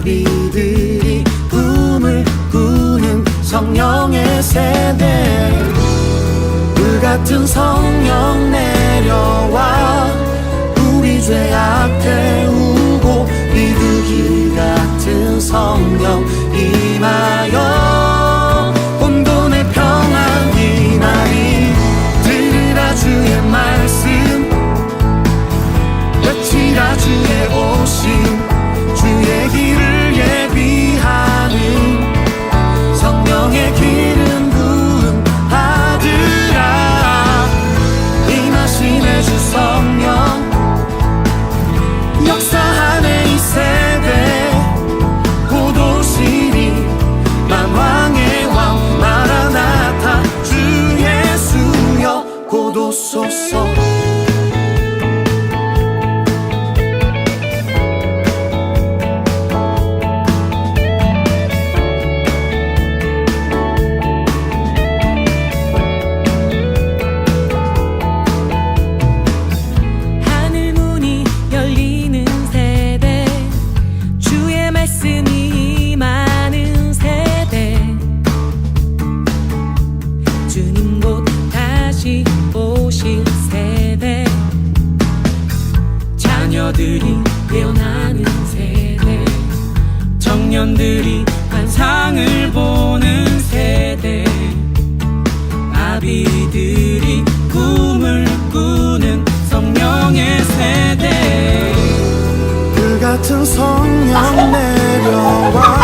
아비들이 꿈을 꾸는 성령의 세대. 불 같은 성령 내려와 우리 죄악 Xa 다시 오실 세대. 자녀들이 깨어나는 세대. 청년들이 환상을 보는 세대. 아비들이 꿈을 꾸는 성령의 세대. 그 같은 성령 내려와